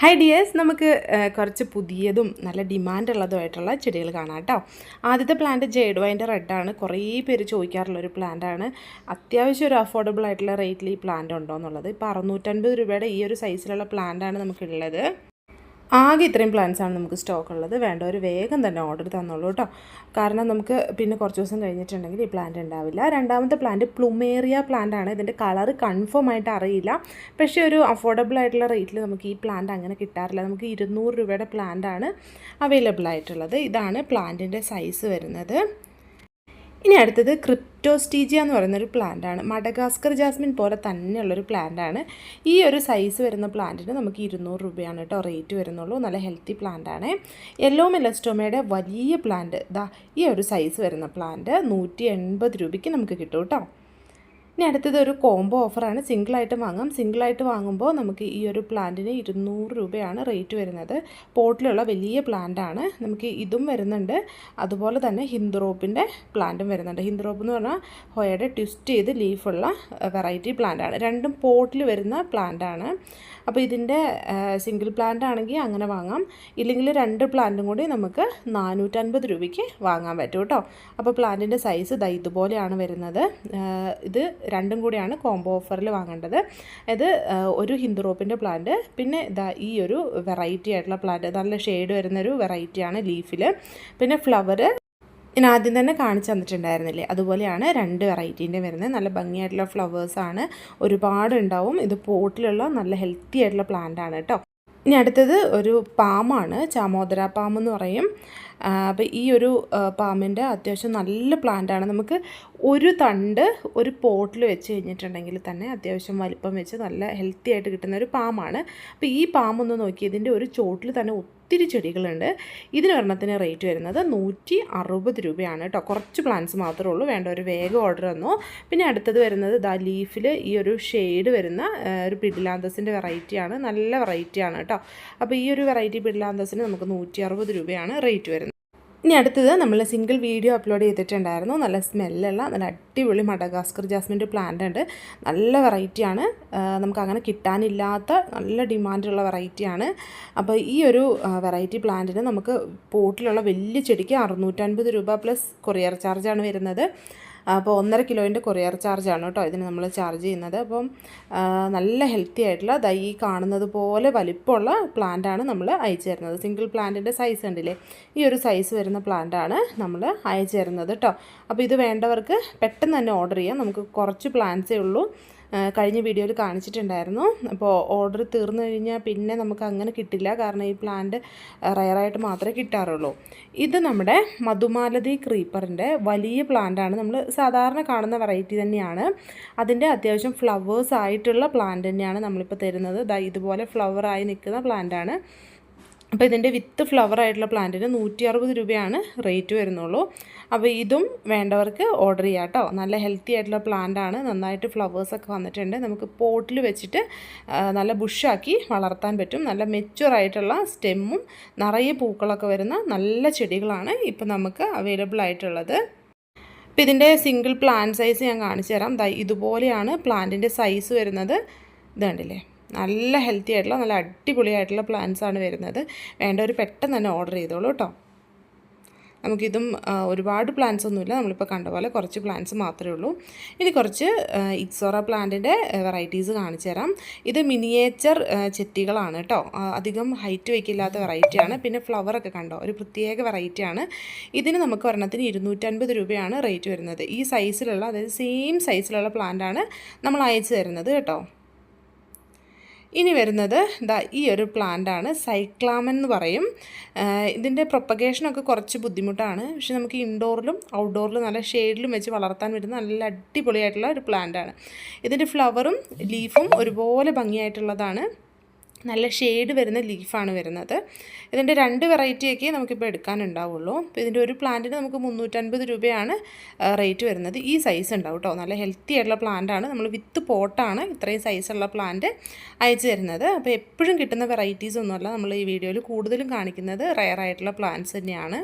Hi dears നമുക്ക് കുറച്ച് പുതിയതും നല്ല ഡിമാൻഡ് ഉള്ളതുമായിട്ടുള്ള ചെടികൾ കാണാം കേട്ടോ. ആദ്യത്തെ പ്ലാന്റ് ജേഡ് വൈന്റെ റെഡാണ് കുറേ പേര് ചോദിക്കാറുള്ള ഒരു പ്ലാന്റാണ് അത്യാവശ്യം ഒരു അഫോർഡബിൾ ആയിട്ടുള്ള റേറ്റിൽ ഈ പ്ലാന്റ് ഉണ്ടോ എന്നുള്ളത്. ഇപ്പോൾ അറുന്നൂറ്റൻപത് രൂപയുടെ ഈ ഒരു സൈസിലുള്ള പ്ലാന്റാണ് നമുക്കുള്ളത്. ആകെ ഇത്രയും പ്ലാൻസാണ് നമുക്ക് സ്റ്റോക്ക് ഉള്ളത്. വേണ്ട ഒരു വേഗം തന്നെ ഓർഡർ തന്നോളൂ കേട്ടോ. കാരണം നമുക്ക് പിന്നെ കുറച്ച് ദിവസം കഴിഞ്ഞിട്ടുണ്ടെങ്കിൽ ഈ പ്ലാന്റ് ഉണ്ടാവില്ല. രണ്ടാമത്തെ പ്ലാന്റ് പ്ലുമേറിയ പ്ലാന്റ് ആണ്. ഇതിന്റെ കളർ കൺഫേം ആയിട്ട് അറിയില്ല. പക്ഷേ ഒരു അഫോർഡബിൾ ആയിട്ടുള്ള റേറ്റിൽ നമുക്ക് ഈ പ്ലാന്റ് അങ്ങനെ കിട്ടാറില്ല. നമുക്ക് ഇരുന്നൂറ് രൂപയുടെ പ്ലാന്റ് ആണ് അവൈലബിൾ ആയിട്ടുള്ളത്. ഇതാണ് പ്ലാന്റിന്റെ സൈസ് വരുന്നത്. ഇനി അടുത്തത് ക്രിപ്റ്റോസ്റ്റീജിയ എന്ന് പറയുന്നൊരു പ്ലാന്റാണ്. മഡഗാസ്കർ ജാസ്മിൻ പോലെ തന്നെയുള്ളൊരു പ്ലാന്റാണ്. ഈ ഒരു സൈസ് വരുന്ന പ്ലാന്റിന് നമുക്ക് ഇരുന്നൂറ് രൂപയാണ് കേട്ടോ റേറ്റ് വരുന്നുള്ളൂ. നല്ല ഹെൽത്തി പ്ലാന്റാണ്. യെല്ലോ മെലസ്റ്റോമയുടെ വലിയ പ്ലാന്റ് ദാ ഈ ഒരു സൈസ് വരുന്ന പ്ലാന്റ് നൂറ്റി എൺപത് രൂപയ്ക്ക് നമുക്ക് കിട്ടും കേട്ടോ. ഇനി അടുത്തത് ഒരു കോംബോ ഓഫറാണ് സിംഗിളായിട്ട് വാങ്ങാം. സിംഗിളായിട്ട് വാങ്ങുമ്പോൾ നമുക്ക് ഈ ഒരു പ്ലാന്റിന് ഇരുന്നൂറ് രൂപയാണ് റേറ്റ് വരുന്നത്. പോട്ടിലുള്ള വലിയ പ്ലാന്റാണ് നമുക്ക് ഇതും വരുന്നുണ്ട്. അതുപോലെ തന്നെ ഹിന്ദുറോപ്പിന്റെ പ്ലാന്റും വരുന്നുണ്ട്. ഹിന്ദുറോപ്പ് എന്ന് പറഞ്ഞാൽ ഹോയയുടെ ട്വിസ്റ്റ് ചെയ്ത് ലീഫുള്ള വെറൈറ്റി പ്ലാന്റാണ് രണ്ടും പോട്ടിൽ വരുന്ന പ്ലാന്റാണ് അപ്പോൾ ഇതിന്റെ സിംഗിൾ പ്ലാന്റ് ആണെങ്കിൽ അങ്ങനെ വാങ്ങാം. ഇല്ലെങ്കിൽ രണ്ട് പ്ലാന്റും കൂടി നമുക്ക് നാനൂറ്റൻപത് രൂപയ്ക്ക് വാങ്ങാൻ പറ്റും കേട്ടോ. അപ്പോൾ പ്ലാന്റിന്റെ സൈസ് ദാ ഇതുപോലെയാണ് വരുന്നത്. ഇത് രണ്ടും കൂടിയാണ് കോംബോ ഓഫറിൽ വാങ്ങേണ്ടത്. ഇത് ഒരു ഹിന്ദുറോപ്പിന്റെ പ്ലാന്റ് പിന്നെ ഇതാ ഈ ഒരു വെറൈറ്റി ആയിട്ടുള്ള പ്ലാന്റ് നല്ല ഷെയ്ഡ് വരുന്നൊരു വെറൈറ്റിയാണ് ലീഫിൽ പിന്നെ ഫ്ലവർ ഞാൻ ആദ്യം തന്നെ കാണിച്ചു തന്നിട്ടുണ്ടായിരുന്നില്ലേ? അതുപോലെയാണ് രണ്ട് വെറൈറ്റീന്റെ വരുന്നത്. നല്ല ഭംഗിയായിട്ടുള്ള ഫ്ലവേഴ്സാണ് ഒരുപാട് ഉണ്ടാവും ഇത് പോട്ടിലുള്ള നല്ല ഹെൽത്തി ആയിട്ടുള്ള പ്ലാന്റ് ആണ് കേട്ടോ ഇനി അടുത്തത് ഒരു പാമാണ്. ചാമോദര പാമെന്ന് എന്ന് പറയും. അപ്പോൾ ഈ ഒരു പാമ്പിന്റെ അത്യാവശ്യം നല്ല പ്ലാന്റ് ആണ്. നമുക്ക് ഒരു തണ്ട് ഒരു പോട്ടിൽ വെച്ച് കഴിഞ്ഞിട്ടുണ്ടെങ്കിൽ തന്നെ അത്യാവശ്യം വലിപ്പം വെച്ച് നല്ല ഹെൽത്തി ആയിട്ട് കിട്ടുന്ന ഒരു പാമാണ്. അപ്പോൾ ഈ പാമൊന്ന് നോക്കി ഇതിന്റെ ഒരു ചോട്ടിൽ തന്നെ ഒത്തിരി ചെടികളുണ്ട്. ഇതിനൊരെണ്ണത്തിന് റേറ്റ് വരുന്നത് നൂറ്റി അറുപത് രൂപയാണ് കേട്ടോ കുറച്ച് പ്ലാന്റ്സ് മാത്രമേ ഉള്ളൂ. വേണ്ട ഒരു വേഗം ഓർഡർ വന്നു. പിന്നെ അടുത്തത് വരുന്നത് ദാ ലീഫിൽ ഈ ഒരു ഷെയ്ഡ് വരുന്ന ഒരു പിഡിലാന്തസിന്റെ വെറൈറ്റിയാണ് നല്ല വെറൈറ്റിയാണ് കേട്ടോ അപ്പോൾ ഈ ഒരു വെറൈറ്റി പിഡിലാന്തസിന് നമുക്ക് നൂറ്റി രൂപയാണ് റേറ്റ് വരുന്നത്. ഇനി അടുത്തത് നമ്മൾ സിംഗിൾ വീഡിയോ അപ്ലോഡ് ചെയ്തിട്ടുണ്ടായിരുന്നു. നല്ല സ്മെല്ലുള്ള നല്ല അടിപൊളി മഡഗാസ്കർ ജാസ്മിന്റെ പ്ലാന്റ് ഉണ്ട്. നല്ല വെറൈറ്റിയാണ് നമുക്ക് അങ്ങനെ കിട്ടാനില്ലാത്ത നല്ല ഡിമാൻഡുള്ള വെറൈറ്റിയാണ് അപ്പോൾ ഈ ഒരു വെറൈറ്റി പ്ലാന്റിന് നമുക്ക് പോട്ടിലുള്ള വലിയ ചെടിക്ക് അറുന്നൂറ്റൻപത് രൂപ പ്ലസ് കൊറിയർ ചാർജാണ് വരുന്നത്. അപ്പോൾ ഒന്നര കിലോയിന്റെ കൊറിയർ ചാർജാണ് കേട്ടോ ഇതിന് നമ്മൾ ചാർജ് ചെയ്യുന്നത്. അപ്പം നല്ല ഹെൽത്തി ആയിട്ടുള്ള ദൈ ഈ കാണുന്നത് പോലെ വലിപ്പമുള്ള പ്ലാന്റാണ് നമ്മൾ അയച്ചു തരുന്നത്. സിംഗിൾ പ്ലാന്റിന്റെ സൈസ് ഉണ്ടല്ലേ ഈ ഒരു സൈസ് വരുന്ന പ്ലാന്റാണ് നമ്മൾ അയച്ചു തരുന്നത് കേട്ടോ. അപ്പോൾ ഇത് വേണ്ടവർക്ക് പെട്ടെന്ന് തന്നെ ഓർഡർ ചെയ്യാം. നമുക്ക് കുറച്ച് പ്ലാന്റ്സേ ഉള്ളൂ. കഴിഞ്ഞ വീഡിയോയിൽ കാണിച്ചിട്ടുണ്ടായിരുന്നു. അപ്പോൾ ഓർഡർ തീർന്നു കഴിഞ്ഞാൽ പിന്നെ നമുക്ക് അങ്ങനെ കിട്ടില്ല. കാരണം ഈ പ്ലാന്റ് റയറായിട്ട് മാത്രമേ കിട്ടാറുള്ളൂ. ഇത് നമ്മുടെ മധുമാലതി ക്രീപ്പറിന്റെ വലിയ പ്ലാന്റാണ് നമ്മൾ സാധാരണ കാണുന്ന വെറൈറ്റി തന്നെയാണ്. അതിന്റെ അത്യാവശ്യം ഫ്ലവേഴ്സ് ആയിട്ടുള്ള പ്ലാന്റ് തന്നെയാണ് നമ്മളിപ്പോൾ തരുന്നത്. ഇതുപോലെ ഫ്ലവറായി നിൽക്കുന്ന പ്ലാന്റാണ് അപ്പോൾ ഇതിന്റെ വിത്ത് ഫ്ലവർ ആയിട്ടുള്ള പ്ലാന്റിന് നൂറ്റി അറുപത് രൂപയാണ് റേറ്റ് വരുന്നുള്ളൂ. അപ്പോൾ ഇതും വേണ്ടവർക്ക് ഓർഡർ ചെയ്യാം കേട്ടോ. നല്ല ഹെൽത്തി ആയിട്ടുള്ള പ്ലാന്റാണ് നന്നായിട്ട് ഫ്ലവേഴ്സൊക്കെ വന്നിട്ടുണ്ട്. നമുക്ക് പോട്ടിൽ വെച്ചിട്ട് നല്ല ബുഷാക്കി വളർത്താൻ പറ്റും. നല്ല മെച്ചുവറായിട്ടുള്ള സ്റ്റെമ്മും നിറയെ പൂക്കളൊക്കെ വരുന്ന നല്ല ചെടികളാണ് ഇപ്പോൾ നമുക്ക് അവൈലബിൾ ആയിട്ടുള്ളത്. അപ്പോൾ ഇതിന്റെ സിംഗിൾ പ്ലാന്റ് സൈസ് ഞാൻ കാണിച്ചു തരാം. ഇതുപോലെയാണ് പ്ലാന്റിന്റെ സൈസ് വരുന്നത്. ഇത് കണ്ടില്ലേ നല്ല ഹെൽത്തി ആയിട്ടുള്ള നല്ല അടിപൊളിയായിട്ടുള്ള ആണ് വരുന്നത്. ഒരു പെട്ടെന്ന് തന്നെ ഓർഡർ ചെയ്തോളൂ കേട്ടോ നമുക്കിതും ഒരുപാട് പ്ലാന്റ്സ് ഒന്നുമില്ല. നമ്മളിപ്പോൾ കണ്ട പോലെ കുറച്ച് പ്ലാന്റ്സ് മാത്രമേ ഉള്ളൂ. ഇനി കുറച്ച് ഇക്സോറ പ്ലാന്റിന്റെ വെറൈറ്റീസ് കാണിച്ചു തരാം. ഇത് മിനിയേച്ചർ ചെത്തികളാണ് കേട്ടോ അധികം ഹൈറ്റ് വയ്ക്കില്ലാത്ത വെറൈറ്റിയാണ് പിന്നെ ഫ്ലവറൊക്കെ കണ്ടോ? ഒരു പ്രത്യേക വെറൈറ്റിയാണ് ഇതിന് നമുക്ക് ഒരെണ്ണത്തിന് ഇരുന്നൂറ്റൻപത് രൂപയാണ് റേറ്റ് വരുന്നത്. ഈ സൈസിലുള്ള അതായത് സെയിം സൈസിലുള്ള പ്ലാന്റാണ് നമ്മൾ അയച്ചു തരുന്നത് കേട്ടോ. ഇനി വരുന്നത് ദാ ഈ ഒരു പ്ലാന്റാണ് സൈക്ലാമൻ എന്ന് പറയും. ഇതിന്റെ പ്രൊപ്പഗേഷനൊക്കെ കുറച്ച് ബുദ്ധിമുട്ടാണ്. പക്ഷെ നമുക്ക് ഇൻഡോറിലും ഔട്ട്ഡോറിലും നല്ല ഷെയ്ഡിലും വെച്ച് വളർത്താൻ പറ്റുന്ന നല്ല അടിപൊളിയായിട്ടുള്ള ഒരു പ്ലാന്റാണ് ഇതിന്റെ ഫ്ലവറും ലീഫും ഒരുപോലെ ഭംഗിയായിട്ടുള്ളതാണ്. നല്ല ഷെയ്ഡ് വരുന്ന ലീഫാണ് വരുന്നത്. ഇതിന്റെ രണ്ട് വെറൈറ്റിയൊക്കെ നമുക്കിപ്പോൾ എടുക്കാനുണ്ടാവുള്ളൂ. അപ്പോൾ ഇതിന്റെ ഒരു പ്ലാന്റിന് നമുക്ക് മുന്നൂറ്റൻപത് രൂപയാണ് റേറ്റ് വരുന്നത്. ഈ സൈസ് ഉണ്ടാവും കേട്ടോ നല്ല ഹെൽത്തി ആയിട്ടുള്ള പ്ലാന്റാണ് നമ്മൾ വിത്ത് പോട്ടാണ് ഇത്രയും സൈസുള്ള പ്ലാന്റ് അയച്ചു തരുന്നത്. അപ്പോൾ എപ്പോഴും കിട്ടുന്ന വെറൈറ്റീസ് ഒന്നുമല്ല നമ്മൾ ഈ വീഡിയോയിൽ കൂടുതലും കാണിക്കുന്നത്. റയർ ആയിട്ടുള്ള പ്ലാന്റ്സ് തന്നെയാണ്.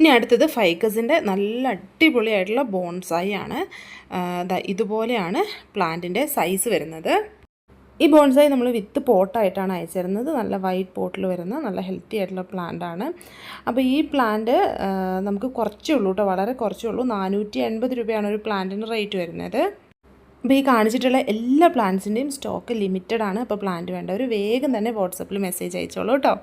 ഇനി അടുത്തത് ഫൈക്കസിന്റെ നല്ല അടിപൊളിയായിട്ടുള്ള ബോൺസായി ആണ്. ഇതുപോലെയാണ് പ്ലാന്റിന്റെ സൈസ് വരുന്നത്. ഈ ബോൺസായി നമ്മൾ വിത്ത് പോട്ടായിട്ടാണ് അയച്ചിരുന്നത്. നല്ല വൈറ്റ് പോട്ടിൽ വരുന്ന നല്ല ഹെൽത്തി ആയിട്ടുള്ള പ്ലാന്റ് ആണ്. അപ്പോൾ ഈ പ്ലാന്റ് നമുക്ക് കുറച്ചേ ഉള്ളൂ കേട്ടോ വളരെ കുറച്ചേ ഉള്ളൂ. നാനൂറ്റി എൺപത് രൂപയാണ് ഒരു പ്ലാന്റിന് റേറ്റ് വരുന്നത്. അപ്പോൾ ഈ കാണിച്ചിട്ടുള്ള എല്ലാ പ്ലാന്റ്സിന്റെയും സ്റ്റോക്ക് ലിമിറ്റഡ് ആണ്. അപ്പോൾ പ്ലാന്റ് വേണ്ടവർ വേഗം തന്നെ വാട്സപ്പിൽ മെസ്സേജ് അയച്ചോളൂ കേട്ടോ